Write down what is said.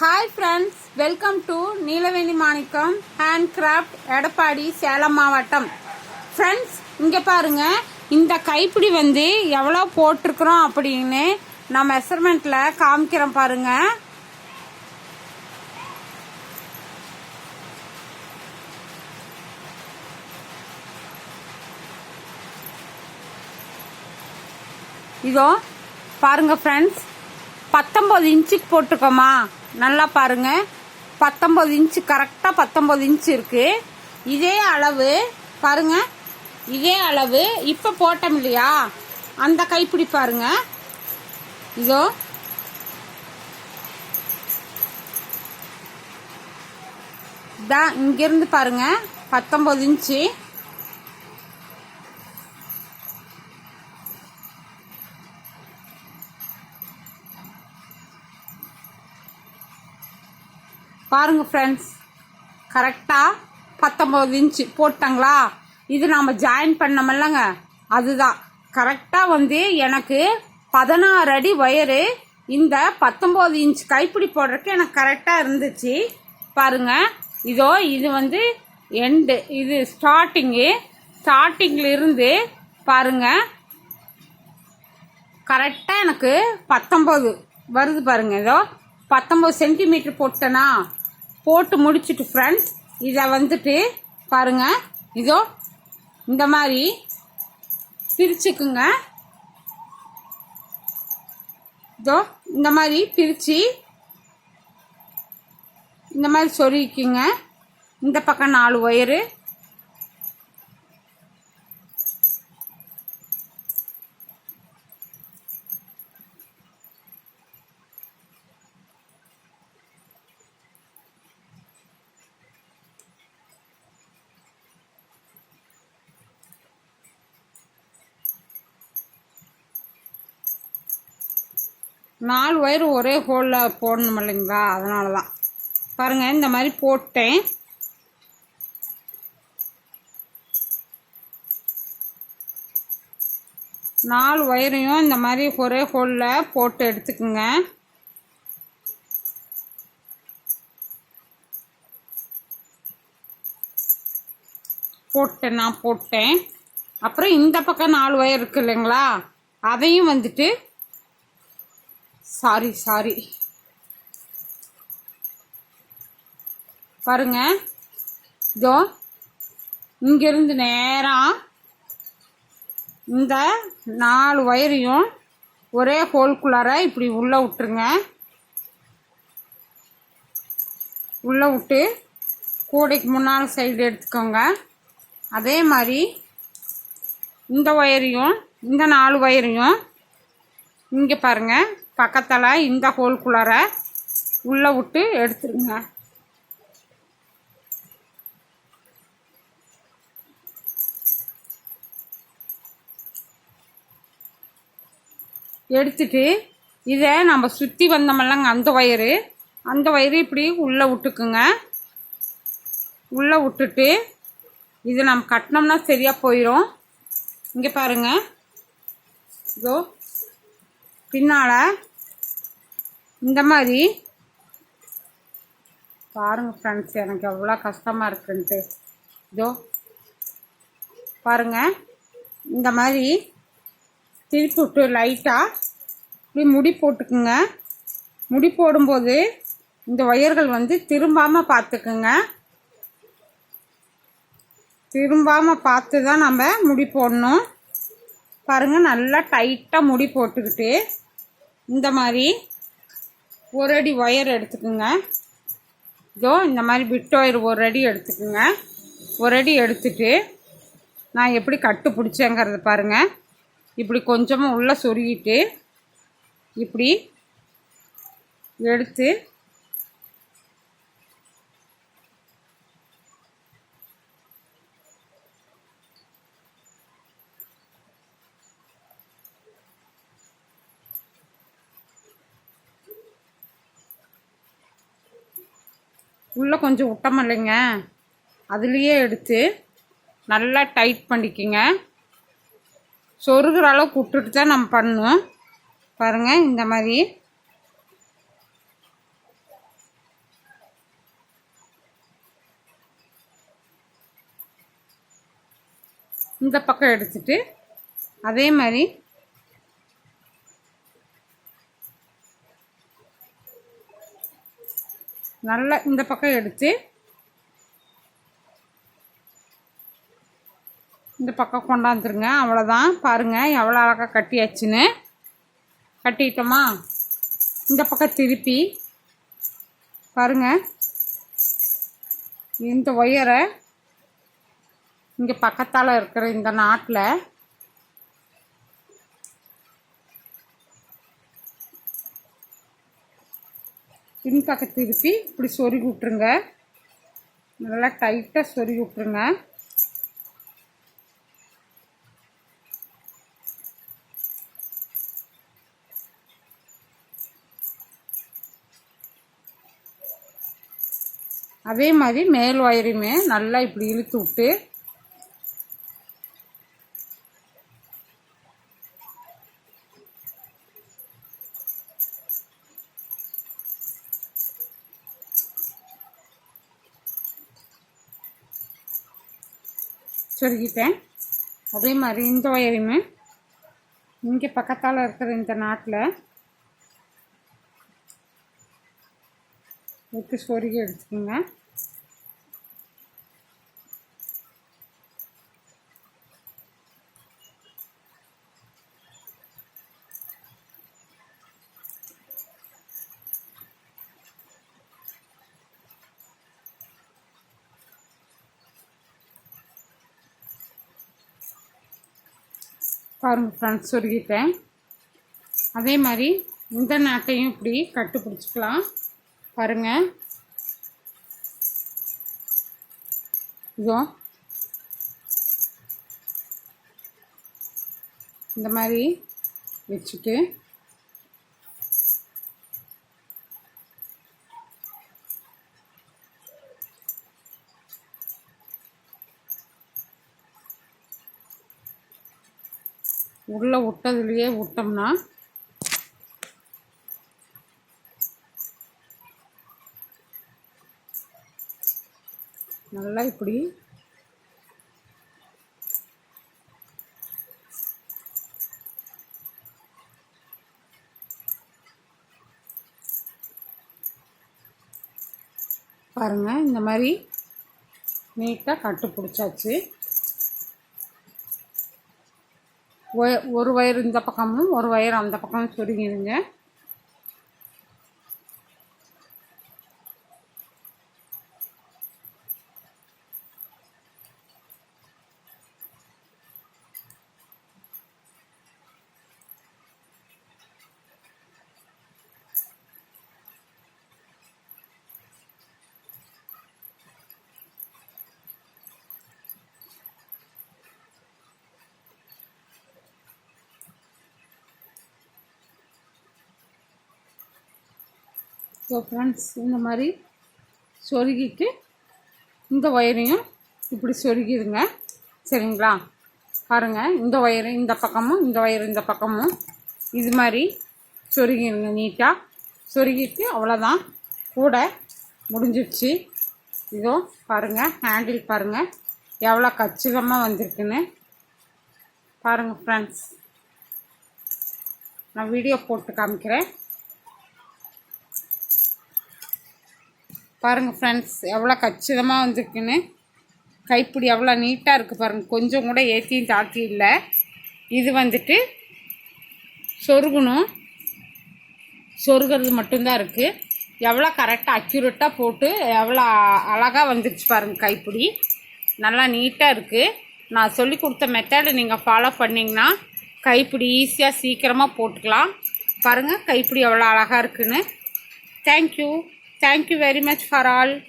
Hi friends welcome to Neelaveni Manickam hand craft Edappadi Salem மாவட்டம் friends இங்கே பாருங்க. இந்த கைப்பிடி வந்து எவ்வளோ போட்டிருக்கிறோம் அப்படின்னு நான் மெஷர்மெண்ட்டில் காமிக்கிறேன் பாருங்க. இதோ பாருங்க ஃப்ரெண்ட்ஸ் பத்தொம்பது இன்ச்சுக்கு போட்டிருக்கோமா? நல்லா பாருங்க. பத்தொம்பது இன்ச்சு கரெக்டாக பத்தொம்பது இன்ச்சு இருக்கு. இதே அளவு பாருங்க. இதே அளவு இப்போ போட்டோம் இல்லையா? அந்த கைப்பிடி பாருங்க. இதோ. தான் இங்கிருந்து பாருங்க. பத்தொம்பது இன்ச்சு பாருங்கள் ஃப்ரெண்ட்ஸ் கரெக்டாக பத்தொம்போது இன்ச்சு போட்டாங்களா? இது நாம் ஜாயின் பண்ணமில்லங்க. அதுதான். கரெக்டாக வந்து எனக்கு பதினாறு அடி ஒயரு இந்த பத்தொம்போது இன்ச் கைப்பிடி போடுறதுக்கு எனக்கு கரெக்டாக இருந்துச்சு. பாருங்க. இதோ இது வந்து எண்டு இது ஸ்டார்டிங்கு ஸ்டார்டிங்கிலிருந்து பாருங்கள் கரெக்டாக எனக்கு பத்தொம்போது வருது பாருங்கள் இதோ பத்தொம்போது சென்டிமீட்டர் போட்டேனா? போட்டு முடிச்சிட்டு ஃப்ரெண்ட்ஸ் இதை வந்துட்டு பாருங்கள் இதோ இந்த மாதிரி பிரிச்சுக்குங்க. இதோ இந்த மாதிரி பிரித்து இந்த மாதிரி சொருகிக்குங்க. இந்த பக்கம் நாலு ஒயரு. நாலு ஒயர் ஒரே ஹோலில் போடணும் இல்லைங்களா? அதனால தான் பாருங்கள் இந்த மாதிரி போட்டேன். நாலு ஒயரையும் இந்த மாதிரி ஒரே ஹோலில் போட்டு எடுத்துக்குங்க. போட்டேன் நான் போட்டேன். அப்புறம் இந்த பக்கம் நாலு ஒயர் இருக்கு இல்லைங்களா? அதையும் வந்துட்டு சாரி சாரி பாருங்க. இதோ இங்கிருந்து நேரம் இந்த நாலு ஒயரையும் ஒரே ஹோல்குள்ளார இப்படி உள்ளே விட்டுருங்க. உள்ளே விட்டு கூடைக்கு முன்னால் சைடு எடுத்துக்கோங்க. அதே மாதிரி இந்த ஒயரையும் இந்த நாலு ஒயரையும் இங்கே பாருங்கள் பக்கத்தில் இந்த ஹோல்குள்ளார உள்ளே விட்டு எடுத்துருங்க. எடுத்துட்டு இதை நம்ம சுற்றி வந்தோமல்லங்க அந்த ஒயரு அந்த ஒயரு இப்படி உள்ளே விட்டுக்குங்க. உள்ளே விட்டுட்டு இது நம்ம கட்டினோம்னா சரியாக போயிடும் இங்கே பாருங்க. இதோ பின்னால் இந்த மாதிரி. பாருங்கள் ஃப்ரெண்ட்ஸ் எனக்கு எவ்வளோ கஷ்டமாக இருக்குன்ட்டு. இதோ பாருங்கள் இந்த மாதிரி திருப்பி விட்டு லைட்டாக இப்படி முடி போட்டுக்குங்க. முடி போடும்போது இந்த ஒயர்கள் வந்து திரும்பாமல் பார்த்துக்குங்க. திரும்பாமல் பார்த்து தான் நம்ம முடி போடணும். பாருங்கள் நல்லா டைட்டாக முடி போட்டுக்கிட்டு இந்த மாதிரி ஒரு அடி ஒயர் எடுத்துக்குங்க. இதோ இந்த மாதிரி பிட் ஒயர் ஒரு அடி எடுத்துக்கோங்க. ஒரு அடி எடுத்துட்டு நான் எப்படி கட்டு பிடிச்சேங்கிறத பாருங்கள் இப்படி கொஞ்சமாக உள்ளே சொருகிட்டு இப்படி எடுத்து உள்ளே கொஞ்சம் விட்டமில்லைங்க. அதுலேயே எடுத்து நல்லா டைட் பண்ணிக்கிங்க. சொருகிற அளவுக்கு விட்டுட்டு தான் நம்ம பண்ணும் பாருங்கள் இந்த மாதிரி. இந்த பக்கம் எடுத்துட்டு அதே மாதிரி நல்லா இந்த பக்கம் எடுத்து இந்த பக்கம் கொண்டாந்துருங்க. அவ்வளோதான் பாருங்கள் எவ்வளோ அழகாக கட்டியாச்சுன்னு. கட்டிட்டோமா? இந்த பக்கம் திருப்பி. பாருங்கள் இந்த ஒயரை இங்கே பக்கத்தால் இருக்கிற இந்த நாட்டில் பின் பக்கம் திருப்பி இப்படி சொருகி விட்ருங்க நல்லா டைட்டாக சொருகி விட்ருங்க அதே மாதிரி மேல் ஒயரையுமே நல்லா இப்படி இழுத்து விட்டு சொருகிப்பேன் அதே மாதிரி இந்த ஒயரையுமே இங்கே பக்கத்தால் இருக்கிற இந்த நாட்டில் விட்டு சொருகி எடுத்துக்கோங்க. பாருங்கள் ஃப்ரெண்ட்ஸ் சொருகிட்டேன். அதே மாதிரி இந்த நாட்டையும் இப்படி கட்டு பிடிச்சிக்கலாம் பாருங்கள் இதோ. இந்த மாதிரி வச்சுட்டு உள்ளே விட்டதுலையே விட்டோம்னா நல்லா இப்படி பாருங்கள் இந்த மாதிரி நீட்டாக கட்டு பிடிச்சாச்சு. ஒரு வயர் இந்த பக்கமும் ஒரு வயர் அந்த பக்கமும் சொருங்கிடுங்க ஸோ ஃப்ரெண்ட்ஸ் இந்த மாதிரி சொருகிட்டு இந்த ஒயரையும் இப்படி சொருகிடுங்க. சரிங்களா? பாருங்கள் இந்த ஒயரு இந்த பக்கமும் இந்த ஒயரு இந்த பக்கமும் இது மாதிரி சொருகிடுங்க நீட்டாக சொருகிட்டு அவ்வளோதான் கூட முடிஞ்சிடுச்சு. இதோ பாருங்கள் ஹேண்டில் பாருங்கள் எவ்வளோ கச்சிதமாக வந்திருக்குன்னு. பாருங்கள் ஃப்ரெண்ட்ஸ் நான் வீடியோ போட்டு காமிக்கிறேன். பாருங்கள் ஃப்ரெண்ட்ஸ் எவ்வளோ கச்சிதமாக வந்திருக்குன்னு. கைப்பிடி எவ்வளோ நீட்டாக இருக்குது பாருங்கள் கொஞ்சம் கூட ஏற்றியும் தாத்தி இல்லை. இது வந்துட்டு சொருகணும். சொருகிறது மட்டும்தான் இருக்குது எவ்வளோ கரெக்டாக அக்யூரேட்டாக போட்டு எவ்வளோ அழகாக வந்துருச்சு பாருங்கள் கைப்பிடி. நல்லா நீட்டாக இருக்குது நான் சொல்லி கொடுத்த மெத்தடை நீங்கள் ஃபாலோ பண்ணிங்கன்னா கைப்பிடி ஈஸியாக சீக்கிரமாக போட்டுக்கலாம். பாருங்கள் கைப்பிடி எவ்வளோ அழகாக இருக்குன்னு. Thank you Thank you very much for all.